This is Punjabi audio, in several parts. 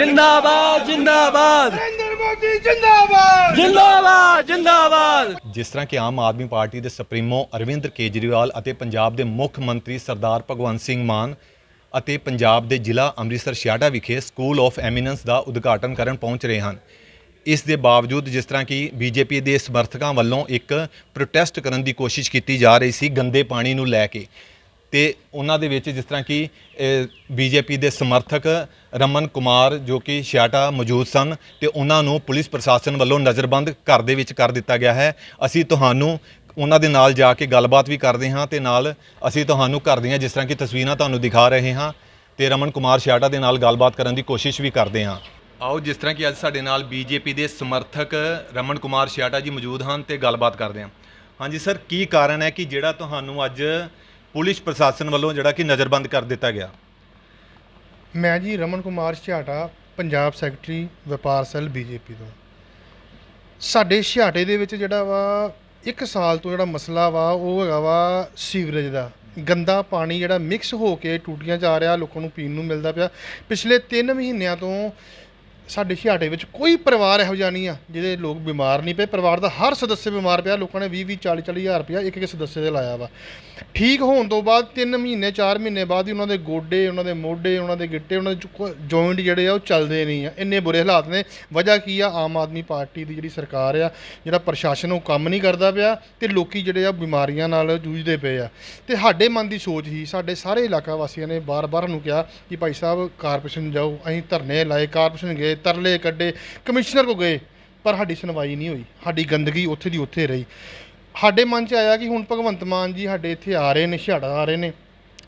ਜਿੰਦਾਬਾਦ ਜਿੰਦਾਬਾਦ। ਨਰਿੰਦਰ ਮੋਦੀ ਜਿੰਦਾਬਾਦ। ਜਿੰਦਾਬਾਦ ਜਿੰਦਾਬਾਦ। ਜਿਸ ਤਰ੍ਹਾਂ ਕਿ ਆਮ ਆਦਮੀ ਪਾਰਟੀ ਦੇ ਸੁਪਰੀਮੋ ਅਰਵਿੰਦ ਕੇਜਰੀਵਾਲ ਅਤੇ ਪੰਜਾਬ ਦੇ ਮੁੱਖ ਮੰਤਰੀ ਸਰਦਾਰ ਭਗਵੰਤ ਸਿੰਘ ਮਾਨ ਅਤੇ ਪੰਜਾਬ ਦੇ ਜ਼ਿਲ੍ਹਾ ਅੰਮ੍ਰਿਤਸਰ ਛਿਆਟਾ ਵਿਖੇ ਸਕੂਲ ਆਫ ਐਮੀਨੈਂਸ ਦਾ ਉਦਘਾਟਨ ਕਰਨ ਪਹੁੰਚ ਰਹੇ ਹਨ। ਇਸ ਦੇ ਬਾਵਜੂਦ ਜਿਸ ਤਰ੍ਹਾਂ ਕਿ ਬੀਜੇਪੀ ਦੇ ਸਮਰਥਕਾਂ ਵੱਲੋਂ ਇੱਕ ਪ੍ਰੋਟੈਸਟ ਕਰਨ ਦੀ ਕੋਸ਼ਿਸ਼ ਕੀਤੀ ਜਾ ਰਹੀ ਸੀ ਗੰਦੇ ਪਾਣੀ ਨੂੰ ਲੈ ਕੇ। ਤੇ ਉਹਨਾਂ ਦੇ ਵਿੱਚ ਜਿਸ ਤਰ੍ਹਾਂ ਕਿ ਬੀਜੇਪੀ ਦੇ ਸਮਰਥਕ ਰਮਨ ਕੁਮਾਰ ਜੋ ਕਿ ਛਿਆਟਾ ਮੌਜੂਦ ਸਨ ਤੇ ਉਹਨਾਂ ਨੂੰ ਪੁਲਿਸ ਪ੍ਰਸ਼ਾਸਨ ਵੱਲੋਂ ਨਜ਼ਰਬੰਦ ਘਰ ਦੇ ਵਿੱਚ ਕਰ ਦਿੱਤਾ ਗਿਆ ਹੈ। ਅਸੀਂ ਤੁਹਾਨੂੰ ਉਹਨਾਂ ਦੇ ਨਾਲ ਜਾ ਕੇ ਗੱਲਬਾਤ ਵੀ ਕਰਦੇ ਹਾਂ ਤੇ ਨਾਲ ਅਸੀਂ ਤੁਹਾਨੂੰ ਘਰ ਦੀਆਂ ਜਿਸ ਤਰ੍ਹਾਂ ਕਿ ਤਸਵੀਰਾਂ ਤੁਹਾਨੂੰ ਦਿਖਾ ਰਹੇ ਹਾਂ ਤੇ ਰਮਨ ਕੁਮਾਰ ਛਿਆਟਾ ਦੇ ਨਾਲ ਗੱਲਬਾਤ ਕਰਨ ਦੀ ਕੋਸ਼ਿਸ਼ ਵੀ ਕਰਦੇ ਹਾਂ। ਆਓ ਜਿਸ ਤਰ੍ਹਾਂ ਕਿ ਅੱਜ ਸਾਡੇ ਨਾਲ ਬੀਜੇਪੀ ਦੇ ਸਮਰਥਕ ਰਮਨ ਕੁਮਾਰ ਛਿਆਟਾ ਜੀ ਮੌਜੂਦ ਹਨ ਤੇ ਗੱਲਬਾਤ ਕਰਦੇ ਹਾਂ। ਹਾਂਜੀ ਸਰ, ਕੀ ਕਾਰਨ ਹੈ ਕਿ ਜਿਹੜਾ ਤੁਹਾਨੂੰ ਅੱਜ ਪੁਲਿਸ ਪ੍ਰਸ਼ਾਸਨ ਵੱਲੋਂ ਜਿਹੜਾ ਕਿ ਨਜ਼ਰਬੰਦ ਕਰ ਦਿੱਤਾ ਗਿਆ। ਮੈਂ ਜੀ ਰਮਨ ਕੁਮਾਰ ਛਿਆਟਾ, ਪੰਜਾਬ ਸੈਕਟਰੀ, ਵਪਾਰ ਸੈੱਲ, ਬੀਜੇਪੀ ਤੋਂ। ਸਾਡੇ ਛਿਆਟੇ ਦੇ ਵਿੱਚ ਜਿਹੜਾ ਵਾ, ਇੱਕ ਸਾਲ ਤੋਂ ਜਿਹੜਾ ਮਸਲਾ ਵਾ, ਉਹ ਹੈਗਾ ਵਾ ਸੀਵਰੇਜ ਦਾ। ਗੰਦਾ ਪਾਣੀ ਜਿਹੜਾ ਮਿਕਸ ਹੋ ਕੇ ਟੂਟੀਆਂ 'ਚ ਆ ਰਿਹਾ, ਲੋਕਾਂ ਨੂੰ ਪੀਣ ਨੂੰ ਮਿਲਦਾ ਪਿਆ। ਪਿਛਲੇ 3 ਮਹੀਨਿਆਂ ਤੋਂ ਸਾਡੇ ਛਿਆਟੇ ਵਿੱਚ ਕੋਈ ਪਰਿਵਾਰ ਇਹੋ ਜਿਹਾ ਨਹੀਂ ਆ ਜਿਹਦੇ ਲੋਕ ਬਿਮਾਰ ਨਹੀਂ ਪਏ। ਪਰਿਵਾਰ ਦਾ ਹਰ ਸਦੱਸਿਆ ਬਿਮਾਰ ਪਿਆ, ਲੋਕਾਂ ਨੇ 20 20 40 40 ਹਜ਼ਾਰ ਰੁਪਇਆ ਇੱਕ ਇੱਕ ਸਦੱਸਿਆ 'ਤੇ ਲਾਇਆ ਵਾ। ਠੀਕ ਹੋਣ ਤੋਂ ਬਾਅਦ 3 ਮਹੀਨੇ 4 ਮਹੀਨੇ ਬਾਅਦ ਹੀ ਉਹਨਾਂ ਦੇ ਗੋਡੇ, ਉਹਨਾਂ ਦੇ ਮੋਢੇ, ਉਹਨਾਂ ਦੇ ਗਿੱਟੇ, ਉਹਨਾਂ ਦੇ ਜੁਆਇੰਟ ਜਿਹੜੇ ਆ ਉਹ ਚੱਲਦੇ ਨਹੀਂ ਆ। ਇੰਨੇ ਬੁਰੇ ਹਾਲਾਤ ਨੇ। ਵਜ੍ਹਾ ਕੀ ਆ? ਆਮ ਆਦਮੀ ਪਾਰਟੀ ਦੀ ਜਿਹੜੀ ਸਰਕਾਰ ਆ, ਜਿਹੜਾ ਪ੍ਰਸ਼ਾਸਨ ਉਹ ਕੰਮ ਨਹੀਂ ਕਰਦਾ ਪਿਆ ਤੇ ਲੋਕੀ ਜਿਹੜੇ ਆ ਬਿਮਾਰੀਆਂ ਨਾਲ ਜੂਝਦੇ ਪਏ ਆ। ਤੇ ਸਾਡੇ ਮਨ ਦੀ ਸੋਚ ਹੀ, ਸਾਡੇ ਸਾਰੇ ਇਲਾਕਾ ਵਾਸੀਆਂ ਨੇ ਬਾਰ-ਬਾਰ ਨੂੰ ਕਿਹਾ ਕਿ ਭਾਈ ਸਾਹਿਬ, ਕਾਰਪੋਰੇਸ਼ਨ ਜਾਓ, ਅਸੀਂ ਧਰਨੇ ਲਾਏ, ਕਾਰਪੋਰੇਸ਼ਨ ਗਏ ਤਰਲੇ ਕੱਢੇ, ਕਮਿਸ਼ਨਰ ਕੋ ਗਏ, ਪਰ ਸਾਡੀ ਸੁਣਵਾਈ ਨਹੀਂ ਹੋਈ। ਸਾਡੀ ਗੰਦਗੀ ਉੱਥੇ ਦੀ ਉੱਥੇ ਰਹੀ। ਸਾਡੇ ਮਨ 'ਚ ਆਇਆ ਕਿ ਹੁਣ ਭਗਵੰਤ ਮਾਨ ਜੀ ਸਾਡੇ ਇੱਥੇ ਆ ਰਹੇ ਨੇ, ਛਿਆੜਾ ਆ ਰਹੇ ਨੇ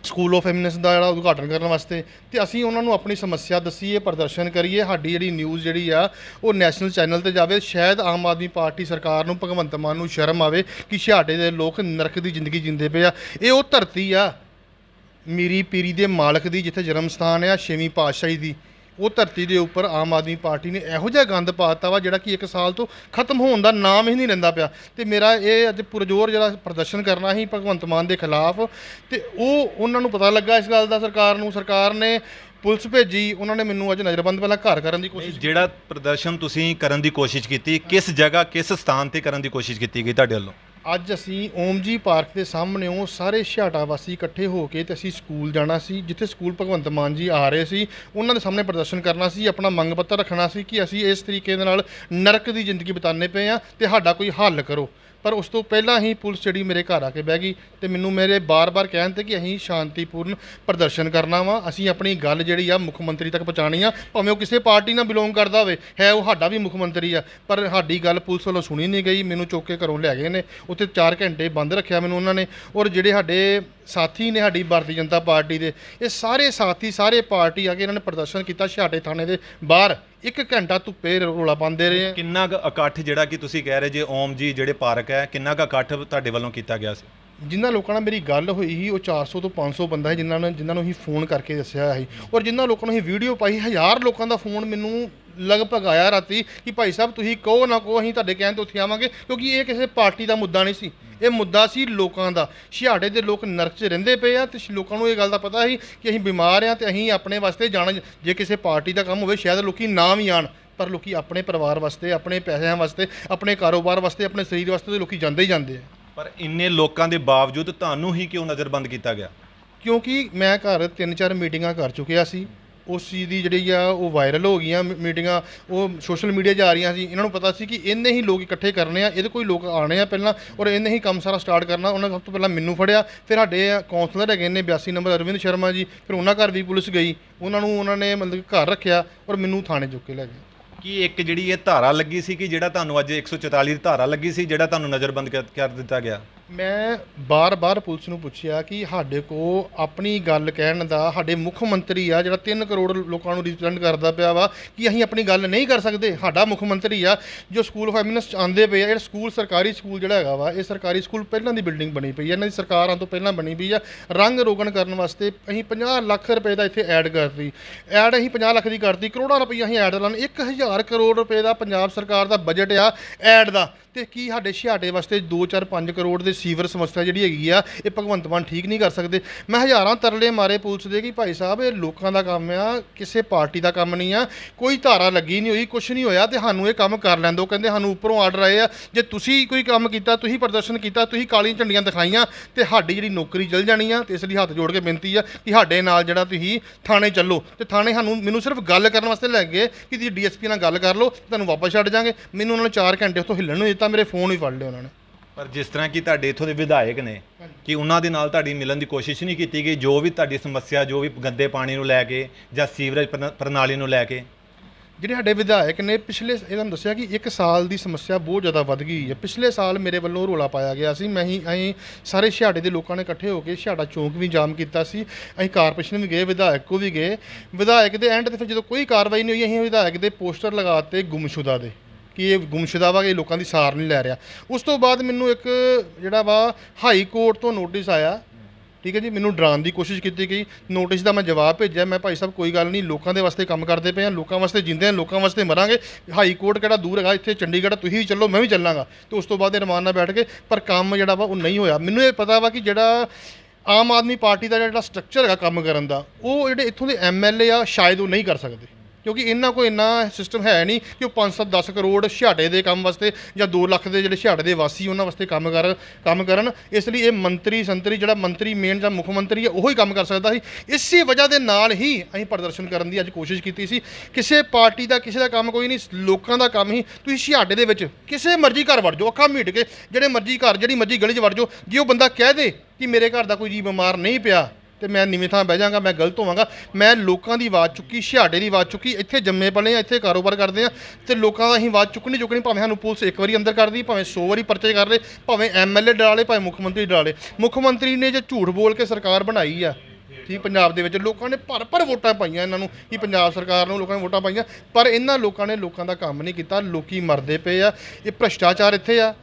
ਸਕੂਲ ਆਫ ਐਮਿਨੈਂਸ ਦਾ ਜਿਹੜਾ ਉਦਘਾਟਨ ਕਰਨ ਵਾਸਤੇ। ਤੇ ਅਸੀਂ ਉਹਨਾਂ ਨੂੰ ਆਪਣੀ ਸਮੱਸਿਆ ਦੱਸੀਏ, ਪ੍ਰਦਰਸ਼ਨ ਕਰੀਏ, ਸਾਡੀ ਜਿਹੜੀ ਨਿਊਜ਼ ਜਿਹੜੀ ਆ, ਉਹ ਨੈਸ਼ਨਲ ਚੈਨਲ ਤੇ ਜਾਵੇ। ਸ਼ਾਇਦ ਆਮ ਆਦਮੀ ਪਾਰਟੀ ਸਰਕਾਰ ਨੂੰ, ਭਗਵੰਤ ਮਾਨ ਨੂੰ ਸ਼ਰਮ ਆਵੇ ਕਿ ਛਿਆਟੇ ਦੇ ਲੋਕ ਨਰਕ ਦੀ ਜ਼ਿੰਦਗੀ ਜਿੰਦੇ ਪਏ ਆ। ਇਹ ਉਹ ਧਰਤੀ ਆ, ਮੀਰੀ ਪੀਰੀ ਦੇ ਮਾਲਕ ਦੀ, ਜਿੱਥੇ ਜਨਮ ਸਥਾਨ ਆ, ਛੇਵੀਂ ਪਾਤਸ਼ਾਹੀ ਦੀ। ਉਹ ਧਰਤੀ ਦੇ ਉੱਪਰ ਆਮ ਆਦਮੀ ਪਾਰਟੀ ਨੇ ਇਹੋ ਜਿਹਾ ਗੰਦ ਪਾਤਾ ਵਾ ਜਿਹੜਾ ਕਿ ਇੱਕ ਸਾਲ ਤੋਂ ਖਤਮ ਹੋਣ ਦਾ ਨਾਮ ਹੀ ਨਹੀਂ ਲੈਂਦਾ ਪਿਆ। ਤੇ ਮੇਰਾ ਇਹ ਅੱਜ ਪੁਰਜੋਰ ਜਿਹੜਾ ਪ੍ਰਦਰਸ਼ਨ ਕਰਨਾ ਸੀ ਭਗਵੰਤ ਮਾਨ ਦੇ ਖਿਲਾਫ, ਤੇ ਉਹ ਉਹਨਾਂ ਨੂੰ ਪਤਾ ਲੱਗਾ ਇਸ ਗੱਲ ਦਾ ਸਰਕਾਰ ਨੂੰ। ਸਰਕਾਰ ਨੇ ਪੁਲਿਸ ਭੇਜੀ, ਉਹਨਾਂ ਨੇ ਮੈਨੂੰ ਅੱਜ ਨਜ਼ਰਬੰਦ ਪਹਿਲਾਂ ਘਰ ਕਰਨ ਦੀ ਕੋਸ਼ਿਸ਼ ਜਿਹੜਾ ਪ੍ਰਦਰਸ਼ਨ ਤੁਸੀਂ ਕਰਨ ਦੀ ਕੋਸ਼ਿਸ਼ ਕੀਤੀ, ਕਿਸ ਜਗ੍ਹਾ, ਕਿਸ ਸਥਾਨ ਤੇ ਕਰਨ ਦੀ ਕੋਸ਼ਿਸ਼ ਕੀਤੀ ਗਈ ਤੁਹਾਡੇ ਵੱਲੋਂ? ਅੱਜ ਅਸੀਂ ਓਮ ਜੀ ਪਾਰਕ ਦੇ ਸਾਹਮਣੇ ਉਹ ਸਾਰੇ ਛਿਆਟਾ ਵਾਸੀ ਇਕੱਠੇ ਹੋ ਕੇ ਤੇ ਅਸੀਂ ਸਕੂਲ ਜਾਣਾ ਸੀ, ਜਿੱਥੇ ਸਕੂਲ ਭਗਵੰਤ ਮਾਨ ਜੀ ਆ ਰਹੇ ਸੀ। ਉਹਨਾਂ ਦੇ ਸਾਹਮਣੇ ਪ੍ਰਦਰਸ਼ਨ ਕਰਨਾ ਸੀ, ਆਪਣਾ ਮੰਗ ਪੱਤਰ ਰੱਖਣਾ ਸੀ ਕਿ ਅਸੀਂ ਇਸ ਤਰੀਕੇ ਦੇ ਨਾਲ ਨਰਕ ਦੀ ਜ਼ਿੰਦਗੀ ਬਿਤਾਉਂਦੇ ਪਏ ਆ ਤੇ ਸਾਡਾ ਕੋਈ ਹੱਲ ਕਰੋ। ਪਰ ਉਸ ਤੋਂ ਪਹਿਲਾਂ ਹੀ ਪੁਲਿਸ ਜਿਹੜੀ ਮੇਰੇ ਘਰ ਆ ਕੇ ਬਹਿ ਗਈ ਤੇ ਮੈਨੂੰ ਮੇਰੇ ਬਾਰ-ਬਾਰ ਕਹਿਣ ਤੇ ਕਿ ਅਸੀਂ ਸ਼ਾਂਤੀਪੂਰਨ ਪ੍ਰਦਰਸ਼ਨ ਕਰਨਾ ਵਾ, ਅਸੀਂ ਆਪਣੀ ਗੱਲ ਜਿਹੜੀ ਆ ਮੁੱਖ ਮੰਤਰੀ ਤੱਕ ਪਹੁੰਚਾਣੀ ਆ, ਭਾਵੇਂ ਉਹ ਕਿਸੇ ਪਾਰਟੀ ਨਾਲ ਬਿਲੋਂਗ ਕਰਦਾ ਹੋਵੇ, ਹੈ ਉਹ ਸਾਡਾ ਵੀ ਮੁੱਖ ਮੰਤਰੀ ਆ, ਪਰ ਸਾਡੀ ਗੱਲ ਪੁਲਿਸ ਵੱਲੋਂ ਸੁਣੀ ਨਹੀਂ ਗਈ, ਮੈਨੂੰ ਚੁੱਕ ਕੇ ਘਰੋਂ ਲੈ ਗਏ ਨੇ, ਉੱਥੇ 4 ਘੰਟੇ ਬੰਦ ਰੱਖਿਆ ਮੈਨੂੰ ਉਹਨਾਂ ਨੇ, ਔਰ ਜਿਹੜੇ ਸਾਡੇ ਸਾਥੀ ਨੇ ਸਾਡੀ ਭਾਰਤੀ ਜਨਤਾ ਪਾਰਟੀ ਦੇ, ਇਹ ਸਾਰੇ ਸਾਥੀ, ਸਾਰੇ ਪਾਰਟੀ ਆ ਕੇ ਇਹਨਾਂ ਨੇ ਪ੍ਰਦਰਸ਼ਨ ਕੀਤਾ ਛਾਟੇ ਥਾਣੇ ਦੇ ਬਾਹਰ। ਇੱਕ ਘੰਟਾ ਧੁੱਪੇ ਰੋਲਾ ਪਾਉਂਦੇ ਰਹੇ। ਆ ਕਿੰਨਾ ਕੁ ਇਕੱਠ ਜਿਹੜਾ ਕਿ ਤੁਸੀਂ ਕਹਿ ਰਹੇ ਜੇ ਓਮ ਜੀ ਜਿਹੜੇ ਪਾਰਕ ਹੈ, ਕਿੰਨਾ ਕੁ ਇਕੱਠ ਤੁਹਾਡੇ ਵੱਲੋਂ ਕੀਤਾ ਗਿਆ ਸੀ? ਜਿਨ੍ਹਾਂ ਲੋਕਾਂ ਨਾਲ ਮੇਰੀ ਗੱਲ ਹੋਈ ਸੀ, ਉਹ 400 ਤੋਂ 500 ਬੰਦਾ ਹੈ ਜਿਨ੍ਹਾਂ ਨੇ ਜਿਨ੍ਹਾਂ ਨੂੰ ਅਸੀਂ ਫੋਨ ਕਰਕੇ ਦੱਸਿਆ ਸੀ। ਔਰ ਜਿਨ੍ਹਾਂ ਲੋਕਾਂ ਨੂੰ ਅਸੀਂ ਵੀਡੀਓ ਪਾਈ ਹਜ਼ਾਰ ਲੋਕਾਂ ਦਾ ਫੋਨ ਮੈਨੂੰ ਲਗਭਗ ਆਇਆ ਰਾਤੀ ਕਿ ਭਾਈ ਸਾਹਿਬ, ਤੁਸੀਂ ਕਹੋ ਨਾ ਕਹੋ, ਅਸੀਂ ਤੁਹਾਡੇ ਕਹਿਣ ਤੇ ਉੱਥੇ ਆਵਾਂਗੇ। ਕਿਉਂਕਿ ਇਹ ਕਿਸੇ ਪਾਰਟੀ ਦਾ ਮੁੱਦਾ ਨਹੀਂ ਸੀ। ਇਹ ਮੁੱਦਾ ਸੀ ਲੋਕਾਂ ਦਾ। ਛਿਆੜੇ ਦੇ ਲੋਕ ਨਰਕ 'ਚ ਰਹਿੰਦੇ ਪਏ ਆ ਤੇ ਲੋਕਾਂ ਨੂੰ ਇਹ ਗੱਲ ਦਾ ਪਤਾ ਸੀ ਕਿ ਅਸੀਂ ਬਿਮਾਰ ਆ ਤੇ ਅਸੀਂ ਆਪਣੇ ਵਾਸਤੇ ਜਾਣਾ ਜੇ ਕਿਸੇ ਪਾਰਟੀ ਦਾ ਕੰਮ ਹੋਵੇ, ਸ਼ਾਇਦ ਲੋਕੀ ਨਾ ਵੀ ਆਣ। ਪਰ ਲੋਕੀ ਆਪਣੇ ਪਰਿਵਾਰ ਵਾਸਤੇ, ਆਪਣੇ ਪੈਸਿਆਂ ਵਾਸਤੇ, ਆਪਣੇ ਕਾਰੋਬਾਰ ਵਾਸਤੇ, ਆਪਣੇ ਸਰੀਰ ਵਾਸਤੇ ਤੇ ਲੋਕੀ ਜਾਂਦੇ ਹੀ ਜਾਂਦੇ ਆ। ਪਰ ਇੰਨੇ ਲੋਕਾਂ ਦੇ ਬਾਵਜੂਦ ਤੁਹਾਨੂੰ ਹੀ ਕਿਉਂ ਨਜ਼ਰਬੰਦ ਕੀਤਾ ਗਿਆ? ਕਿਉਂਕਿ ਮੈਂ ਘਰ ਤਿੰਨ ਚਾਰ ਮੀਟਿੰਗਾਂ ਕਰ ਚੁੱਕਿਆ ਸੀ। ਉਸ ਚੀਜ਼ ਦੀ ਜਿਹੜੀ ਆ, ਉਹ ਵਾਇਰਲ ਹੋ ਗਈਆਂ ਮੀ- ਮੀਟਿੰਗਾਂ, ਉਹ ਸੋਸ਼ਲ ਮੀਡੀਆ 'ਚ ਆ ਰਹੀਆਂ ਸੀ। ਇਹਨਾਂ ਨੂੰ ਪਤਾ ਸੀ ਕਿ ਇੰਨੇ ਹੀ ਲੋਕ ਇਕੱਠੇ ਕਰਨੇ ਆ, ਇਹਦੇ ਕੋਈ ਲੋਕ ਆਣੇ ਆ ਪਹਿਲਾਂ ਔਰ ਇੰਨੇ ਹੀ ਕੰਮ ਸਾਰਾ ਸਟਾਰਟ ਕਰਨਾ, ਉਹਨਾਂ ਨੇ ਸਭ ਤੋਂ ਪਹਿਲਾਂ ਮੈਨੂੰ ਫੜਿਆ। ਫਿਰ ਸਾਡੇ ਕਾਉਂਸਲਰ ਹੈਗੇ ਨੇ 82 ਨੰਬਰ ਅਰਵਿੰਦ ਸ਼ਰਮਾ ਜੀ, ਫਿਰ ਉਹਨਾਂ ਘਰ ਵੀ ਪੁਲਿਸ ਗਈ। ਉਹਨਾਂ ਨੂੰ ਉਹਨਾਂ ਨੇ ਮਤਲਬ ਕਿ ਘਰ ਰੱਖਿਆ ਔਰ ਮੈਨੂੰ ਥਾਣੇ ਚੁੱਕ ਕੇ ਲੈ ਗਏ। ਕਿ ਇੱਕ ਜਿਹੜੀ ਇਹ ਧਾਰਾ ਲੱਗੀ ਸੀ ਕਿ ਜਿਹੜਾ ਤੁਹਾਨੂੰ ਅੱਜ 144 ਦੀ ਧਾਰਾ ਲੱਗੀ ਸੀ, ਜਿਹੜਾ ਤੁਹਾਨੂੰ ਨਜ਼ਰਬੰਦ ਕਰ ਕਰ ਦਿੱਤਾ ਗਿਆ? ਮੈਂ ਬਾਰ-ਬਾਰ ਪੁਲਿਸ ਨੂੰ ਪੁੱਛਿਆ ਕਿ ਸਾਡੇ ਕੋ ਆਪਣੀ ਗੱਲ ਕਹਿਣ ਦਾ ਸਾਡੇ ਮੁੱਖ ਮੰਤਰੀ ਆ, ਜਿਹੜਾ 3 ਕਰੋੜ ਲੋਕਾਂ ਨੂੰ ਰਿਪਰੈਜ਼ੈਂਟ ਕਰਦਾ ਪਿਆ ਵਾ, ਕਿ ਅਸੀਂ ਆਪਣੀ ਗੱਲ ਨਹੀਂ ਕਰ ਸਕਦੇ? ਸਾਡਾ ਮੁੱਖ ਮੰਤਰੀ ਆ, ਜੋ ਸਕੂਲ ਆਫ ਐਮਿਨੈਂਸ ਚ ਆਂਦੇ ਪਏ ਆ ਜਿਹੜਾ ਸਕੂਲ ਸਰਕਾਰੀ ਸਕੂਲ ਜਿਹੜਾ ਹੈਗਾ ਵਾ, ਇਹ ਸਰਕਾਰੀ ਸਕੂਲ ਪਹਿਲਾਂ ਦੀ ਬਿਲਡਿੰਗ ਬਣੀ ਪਈ ਆ, ਇਹਨਾਂ ਦੀ ਸਰਕਾਰਾਂ ਤੋਂ ਪਹਿਲਾਂ ਬਣੀ ਪਈ ਆ। ਰੰਗ ਰੋਗਨ ਕਰਨ ਵਾਸਤੇ ਅਸੀਂ 50 ਲੱਖ ਰੁਪਏ ਦਾ ਇੱਥੇ ਐਡ ਕਰਤੀ। ਐਡ ਅਸੀਂ 50 ਲੱਖ ਦੀ ਕਰਤੀ, ਕਰੋੜਾਂ ਰੁਪਈਆ ਅਸੀਂ ਐਡ ਲਾਣ 1000 ਕਰੋੜ ਰੁਪਏ ਦਾ ਪੰਜਾਬ ਸਰਕਾਰ ਦਾ ਬਜਟ ਆ ਐਡ ਦਾ। ਤੇ ਕੀ ਸਾਡੇ ਛਿਆਟੇ ਵਾਸਤੇ 2 4 5 ਕਰੋੜ ਦੇ ਸੀਵਰ ਸਮੱਸਿਆ ਜਿਹੜੀ ਹੈਗੀ ਆ, ਇਹ ਭਗਵੰਤ ਮਾਨ ਠੀਕ ਨਹੀਂ ਕਰ ਸਕਦੇ। ਮੈਂ ਹਜ਼ਾਰਾਂ ਤਰਲੇ ਮਾਰੇ ਪੁਲਿਸ ਦੇ ਕਿ ਭਾਈ ਸਾਹਿਬ, ਇਹ ਲੋਕਾਂ ਦਾ ਕੰਮ ਆ, ਕਿਸੇ ਪਾਰਟੀ ਦਾ ਕੰਮ ਨਹੀਂ ਆ, ਕੋਈ ਧਾਰਾ ਲੱਗੀ ਨਹੀਂ ਹੋਈ ਕੁਝ ਨਹੀਂ ਹੋਇਆ ਤੇ ਸਾਨੂੰ ਇਹ ਕੰਮ ਕਰ ਲੈਣ ਦਿਓ ਕਹਿੰਦੇ ਸਾਨੂੰ ਉੱਪਰੋਂ ਆਰਡਰ ਆਏ ਆ, ਜੇ ਤੁਸੀਂ ਕੋਈ ਕੰਮ ਕੀਤਾ, ਤੁਸੀਂ ਪ੍ਰਦਰਸ਼ਨ ਕੀਤਾ, ਤੁਸੀਂ ਕਾਲੀਆਂ ਝੰਡੀਆਂ ਦਿਖਾਈਆਂ ਤੇ ਸਾਡੀ ਜਿਹੜੀ ਨੌਕਰੀ ਚਲ ਜਾਣੀ ਆ ਤੇ ਇਸ ਲਈ ਹੱਥ ਜੋੜ ਕੇ ਬੇਨਤੀ ਆ ਕਿ ਸਾਡੇ ਨਾਲ ਜਿਹੜਾ ਤੁਸੀਂ ਥਾਣੇ ਚੱਲੋ ਤੇ ਥਾਣੇ ਸਾਨੂੰ ਮੈਨੂੰ ਸਿਰਫ ਗੱਲ ਕਰਨ ਵਾਸਤੇ ਲੈ ਗਏ ਕਿ ਤੁਸੀਂ ਡੀਐਸਪੀ ਨਾਲ ਗੱਲ ਕਰ ਲਓ ਤੁਹਾਨੂੰ ਵਾਪਸ ਛੱਡ ਜਾਾਂਗੇ। ਮੈਨੂੰ ਉਹਨਾਂ ਨੇ 4 ਘੰਟੇ ਉੱਥੋਂ ਹਿੱਲਣ ਨੂੰ ਦਿੱਤਾ, ਮੇਰੇ ਫੋਨ ਵੀ ਫੜ ਲਿਆ ਉਹਨਾਂ ਨੇ। ਪਰ ਜਿਸ ਤਰ੍ਹਾਂ ਕਿ ਤੁਹਾਡੇ ਇਥੋਂ ਦੇ ਵਿਧਾਇਕ ਨੇ ਕਿ ਉਹਨਾਂ ਦੇ ਨਾਲ ਤੁਹਾਡੀ ਮਿਲਣ ਦੀ ਕੋਸ਼ਿਸ਼ ਨਹੀਂ ਕੀਤੀ ਗਈ ਜੋ ਵੀ ਤੁਹਾਡੀ ਸਮੱਸਿਆ ਜੋ ਵੀ ਗੰਦੇ ਪਾਣੀ ਨੂੰ ਲੈ ਕੇ ਜਾਂ ਸੀਵਰੇਜ ਪ੍ਰਣਾ- ਪ੍ਰਣਾਲੀ ਨੂੰ ਲੈ ਕੇ। ਜਿਹੜੇ ਸਾਡੇ ਵਿਧਾਇਕ ਨੇ ਪਿਛਲੇ ਇਹਨਾਂ ਨੂੰ ਦੱਸਿਆ ਕਿ ਇੱਕ ਸਾਲ ਦੀ ਸਮੱਸਿਆ ਬਹੁਤ ਜ਼ਿਆਦਾ ਵੱਧ ਗਈ ਹੈ। ਪਿਛਲੇ ਸਾਲ ਮੇਰੇ ਵੱਲੋਂ ਰੋਲਾ ਪਾਇਆ ਗਿਆ ਸੀ। ਮੈਂ ਹੀ ਅਸੀਂ ਸਾਰੇ ਛਿਹਾੜੇ ਦੇ ਲੋਕਾਂ ਨੇ ਇਕੱਠੇ ਹੋ ਕੇ ਛਿਹਾੜਾ ਚੌਂਕ ਵੀ ਜਾਮ ਕੀਤਾ ਸੀ। ਅਸੀਂ ਕਾਰਪੋਰੇਸ਼ਨ ਵੀ ਗਏ ਵਿਧਾਇਕ ਕੋ ਵੀ ਗਏ। ਵਿਧਾਇਕ ਦੇ ਐਂਡ ਤੇ ਫਿਰ ਜਦੋਂ ਕੋਈ ਕਾਰਵਾਈ ਨਹੀਂ ਹੋਈ ਅਸੀਂ ਵਿਧਾਇਕ ਦੇ ਪੋਸਟਰ ਲਗਾਤੇ ਗੁੰਮਸ਼ੁਦਾ ਦੇ। ਕਿ ਇਹ ਗੁੰਮਸ਼ੁਦਾ ਵਾ, ਇਹ ਲੋਕਾਂ ਦੀ ਸਾਰ ਨਹੀਂ ਲੈ ਰਿਹਾ। ਉਸ ਤੋਂ ਬਾਅਦ ਮੈਨੂੰ ਇੱਕ ਜਿਹੜਾ ਵਾ ਹਾਈ ਕੋਰਟ ਤੋਂ ਨੋਟਿਸ ਆਇਆ। ਠੀਕ ਹੈ ਜੀ, ਮੈਨੂੰ ਡਰਾਉਣ ਦੀ ਕੋਸ਼ਿਸ਼ ਕੀਤੀ ਗਈ। ਨੋਟਿਸ ਦਾ ਮੈਂ ਜਵਾਬ ਭੇਜਿਆ। ਮੈਂ ਭਾਈ ਸਾਹਿਬ, ਕੋਈ ਗੱਲ ਨਹੀਂ, ਲੋਕਾਂ ਦੇ ਵਾਸਤੇ ਕੰਮ ਕਰਦੇ ਪਏ ਆ ਲੋਕਾਂ ਵਾਸਤੇ ਜਿੰਦੇ ਆ ਲੋਕਾਂ ਵਾਸਤੇ ਮਰਾਂਗੇ। ਹਾਈ ਕੋਰਟ ਕਿਹੜਾ ਦੂਰ ਹੈਗਾ? ਇੱਥੇ ਚੰਡੀਗੜ੍ਹ, ਤੁਸੀਂ ਵੀ ਚੱਲੋ, ਮੈਂ ਵੀ ਚੱਲਾਂਗਾ। ਤੇ ਉਸ ਤੋਂ ਬਾਅਦ ਇਹ ਰਮਾਨ ਨਾਲ ਬੈਠ ਕੇ, ਪਰ ਕੰਮ ਜਿਹੜਾ ਵਾ, ਉਹ ਨਹੀਂ ਹੋਇਆ। ਮੈਨੂੰ ਇਹ ਪਤਾ ਵਾ ਕਿ ਜਿਹੜਾ ਆਮ ਆਦਮੀ ਪਾਰਟੀ ਦਾ ਜਿਹੜਾ ਸਟਰਕਚਰ ਹੈਗਾ ਕੰਮ ਕਰਨ ਦਾ, ਉਹ ਜਿਹੜੇ ਇੱਥੋਂ ਦੇ ਐਮਐਲਏ ਆ, ਸ਼ਾਇਦ ਉਹ ਨਹੀਂ ਕਰ ਸਕਦੇ। ਕਿਉਂਕਿ ਇਹਨਾਂ ਕੋਲ ਇੰਨਾ ਸਿਸਟਮ ਹੈ ਨਹੀਂ ਕਿ ਉਹ 5-7 10 ਕਰੋੜ ਛਿਹਾਟੇ ਦੇ ਕੰਮ ਵਾਸਤੇ ਜਾਂ 2 ਲੱਖ ਦੇ ਜਿਹੜੇ ਛਿਹਾਟੇ ਦੇ ਵਾਸੀ ਉਹਨਾਂ ਵਾਸਤੇ ਕੰਮ ਕਰ, ਕੰਮ ਕਰਨ। ਇਸ ਲਈ ਇਹ ਮੰਤਰੀ ਸੰਤਰੀ ਜਿਹੜਾ ਮੰਤਰੀ ਮੇਨ ਜਾਂ ਮੁੱਖ ਮੰਤਰੀ ਹੈ, ਉਹ ਹੀ ਕੰਮ ਕਰ ਸਕਦਾ ਸੀ। ਇਸੇ ਵਜ੍ਹਾ ਦੇ ਨਾਲ ਹੀ ਅਸੀਂ ਪ੍ਰਦਰਸ਼ਨ ਕਰਨ ਦੀ ਅੱਜ ਕੋਸ਼ਿਸ਼ ਕੀਤੀ ਸੀ। ਕਿਸੇ ਪਾਰਟੀ ਦਾ, ਕਿਸੇ ਦਾ ਕੰਮ ਕੋਈ ਨਹੀਂ, ਲੋਕਾਂ ਦਾ ਕੰਮ ਹੀ। ਤੁਸੀਂ ਛਿਹਾਟੇ ਦੇ ਵਿੱਚ ਕਿਸੇ ਮਰਜ਼ੀ ਘਰ ਵੜ ਜਾਓ, ਅੱਖਾਂ ਮੀਟ ਕੇ, ਜਿਹੜੇ ਮਰਜ਼ੀ ਘਰ, ਜਿਹੜੀ ਮਰਜ਼ੀ ਗਲੀ 'ਚ ਵੜ ਜਾਓ, ਜੇ ਉਹ ਬੰਦਾ ਕਹਿ ਦੇ ਕਿ ਮੇਰੇ ਘਰ ਦਾ ਕੋਈ ਜੀ ਬਿਮਾਰ ਨਹੀਂ ਪਿਆ ਤੇ ਮੈਂ ਨੀਵੇਂ ਥਾਂ ਬਹਿ ਜਾਵਾਂਗਾ, ਮੈਂ ਗਲਤ ਹੋਵਾਂਗਾ। ਮੈਂ ਲੋਕਾਂ ਦੀ ਆਵਾਜ਼ ਚੁੱਕੀ ਛਿਹਾਟੇ ਦੀ ਆਵਾਜ਼ ਚੁੱਕੀ, ਇੱਥੇ ਜੰਮੇ ਪਲੇ ਆ, ਇੱਥੇ ਕਾਰੋਬਾਰ ਕਰਦੇ ਆ ਤੇ ਲੋਕਾਂ ਦਾ ਅਸੀਂ ਆਵਾਜ਼ ਚੁੱਕਣੀ ਚੁੱਕਣੀ ਭਾਵੇਂ ਸਾਨੂੰ ਪੁਲਿਸ ਇੱਕ ਵਾਰੀ ਅੰਦਰ ਕਰਦੀ, ਭਾਵੇਂ 100 ਵਾਰੀ ਪਰਚੇ ਕਰ ਲੇ, ਭਾਵੇਂ ਐਮਐਲਏ ਡਰਾਲੇ ਭਾਵੇਂ ਮੁੱਖ ਮੰਤਰੀ ਡਰਾ ਡਰਾਲੇ ਮੁੱਖ ਮੰਤਰੀ ਨੇ ਜੇ ਝੂਠ ਬੋਲ ਕੇ ਸਰਕਾਰ ਬਣਾਈ ਆ, ਠੀਕ, ਪੰਜਾਬ ਦੇ ਵਿੱਚ ਲੋਕਾਂ ਨੇ ਭਰ ਭਰ ਵੋਟਾਂ ਪਾਈਆਂ ਇਹਨਾਂ ਨੂੰ, ਕਿ ਪੰਜਾਬ ਸਰਕਾਰ ਨੂੰ ਲੋਕਾਂ ਨੇ ਵੋਟਾਂ ਪਾਈਆਂ, ਪਰ ਇਹਨਾਂ ਲੋਕਾਂ ਨੇ ਲੋਕਾਂ ਦਾ ਕੰਮ ਨਹੀਂ ਕੀਤਾ, ਲੋਕੀ ਮਰਦੇ ਪਏ ਆ, ਇਹ ਭ੍ਰਸ਼ਟਾਚਾਰ ਇੱਥੇ ਆ।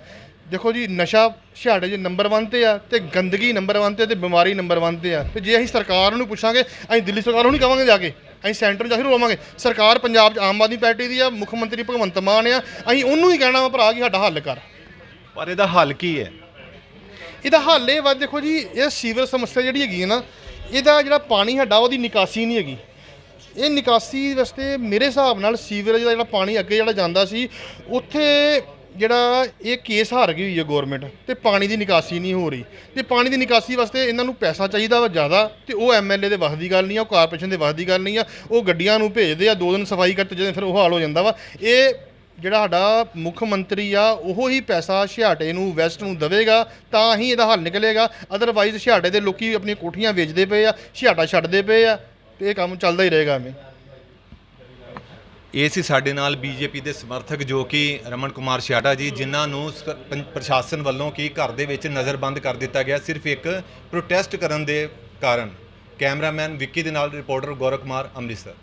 ਦੇਖੋ ਜੀ ਨਸ਼ਾ ਛਿਹਾੜੇ 'ਚ ਨੰਬਰ 1 ਤੇ ਆ ਤੇ ਗੰਦਗੀ ਨੰਬਰ 1 ਤੇ ਤੇ ਬਿਮਾਰੀ ਨੰਬਰ 1 ਤੇ ਆ। ਤੇ ਜੇ ਅਸੀਂ ਸਰਕਾਰ ਨੂੰ ਪੁੱਛਾਂਗੇ ਅਸੀਂ ਦਿੱਲੀ ਸਰਕਾਰ ਨੂੰ ਨਹੀਂ ਕਵਾਂਗੇ ਜਾ ਕੇ। ਅਸੀਂ ਸੈਂਟਰ ਜਾ ਕੇ ਰੋਵਾਂਗੇ ਸਰਕਾਰ ਪੰਜਾਬ 'ਚ ਆਮ ਆਦਮੀ ਪਾਰਟੀ ਦੀ ਆ ਮੁੱਖ ਮੰਤਰੀ ਭਗਵੰਤ ਮਾਨ ਆ ਅਸੀਂ ਉਹਨੂੰ ਹੀ ਕਹਿਣਾ ਵਾ ਭਰਾ ਕਿ ਸਾਡਾ ਹੱਲ ਕਰ। ਪਰ ਇਹਦਾ ਹੱਲ ਕੀ ਹੈ? ਇਹਦਾ ਹੱਲ ਇਹ ਵਾ ਦੇਖੋ ਜੀ ਇਹ ਸੀਵਰ ਸਮੱਸਿਆ ਜਿਹੜੀ ਹੈਗੀ ਹੈ ਨਾ ਇਹਦਾ ਜਿਹੜਾ ਪਾਣੀ ਸਾਡਾ ਉਹਦੀ ਨਿਕਾਸੀ ਨਹੀਂ ਹੈਗੀ। ਇਹ ਨਿਕਾਸੀ ਵਾਸਤੇ ਮੇਰੇ ਹਿਸਾਬ ਨਾਲ ਸੀਵਰੇਜ ਦਾ ਜਿਹੜਾ ਪਾਣੀ ਅੱਗੇ ਜਿਹੜਾ ਜਾਂਦਾ ਸੀ ਉੱਥੇ ਜਿਹੜਾ ਇਹ ਕੇਸ ਹਾਰ ਗਈ ਹੋਈ ਹੈ ਗਵਰਨਮੈਂਟ ਤੇ ਪਾਣੀ ਦੀ ਨਿਕਾਸੀ ਨਹੀਂ ਹੋ ਰਹੀ। ਤੇ ਪਾਣੀ ਦੀ ਨਿਕਾਸੀ ਵਾਸਤੇ ਇਹਨਾਂ ਨੂੰ ਪੈਸਾ ਚਾਹੀਦਾ ਵਾ ਜ਼ਿਆਦਾ ਤੇ ਉਹ ਐਮਐਲਏ ਦੇ ਵੱਸ ਦੀ ਗੱਲ ਨਹੀਂ ਆ, ਉਹ ਕਾਰਪੋਰੇਸ਼ਨ ਦੇ ਵੱਸ ਦੀ ਗੱਲ ਨਹੀਂ ਆ, ਉਹ ਗੱਡੀਆਂ ਨੂੰ ਭੇਜਦੇ ਆ, ਦੋ ਦਿਨ ਸਫ਼ਾਈ ਕਰਤੇ ਜਦੋਂ ਫਿਰ ਉਹ ਹਾਲ ਹੋ ਜਾਂਦਾ ਵਾ। ਇਹ ਜਿਹੜਾ ਸਾਡਾ ਮੁੱਖ ਮੰਤਰੀ ਆ, ਉਹ ਹੀ ਪੈਸਾ ਛਿਆਟੇ ਨੂੰ, ਵੈਸਟ ਨੂੰ ਦੇਵੇਗਾ, ਤਾਂ ਹੀ ਇਹਦਾ ਹੱਲ ਨਿਕਲੇਗਾ। ਅਦਰਵਾਈਜ਼ ਛਿਆਟੇ ਦੇ ਲੋਕੀ ਆਪਣੀਆਂ ਕੋਠੀਆਂ ਵੇਚਦੇ ਪਏ ਆ, ਛਿਆਟਾ ਛੱਡਦੇ ਪਏ ਆ, ਤੇ ਇਹ ਕੰਮ ਚੱਲਦਾ ਹੀ ਰਹੇਗਾ ਐਵੇਂ। ਇਹ ਸੀ ਸਾਡੇ ਨਾਲ ਬੀਜੇਪੀ ਦੇ ਸਮਰਥਕ ਜੋ ਕਿ ਰਮਨ ਕੁਮਾਰ ਛਿਆਟਾ ਜੀ, ਜਿਨ੍ਹਾਂ ਨੂੰ ਸ- ਪੰ- ਪ੍ਰਸ਼ਾਸਨ ਵੱਲੋਂ ਕੀ ਘਰ ਦੇ ਵਿੱਚ ਨਜ਼ਰਬੰਦ ਕਰ ਦਿੱਤਾ ਗਿਆ, ਸਿਰਫ ਇੱਕ ਪ੍ਰੋਟੈਸਟ ਕਰਨ ਦੇ ਕਾਰਨ। ਕੈਮਰਾਮੈਨ ਵਿੱਕੀ ਦੇ ਨਾਲ ਰਿਪੋਰਟਰ ਗੌਰਵ ਕੁਮਾਰ, ਅੰਮ੍ਰਿਤਸਰ।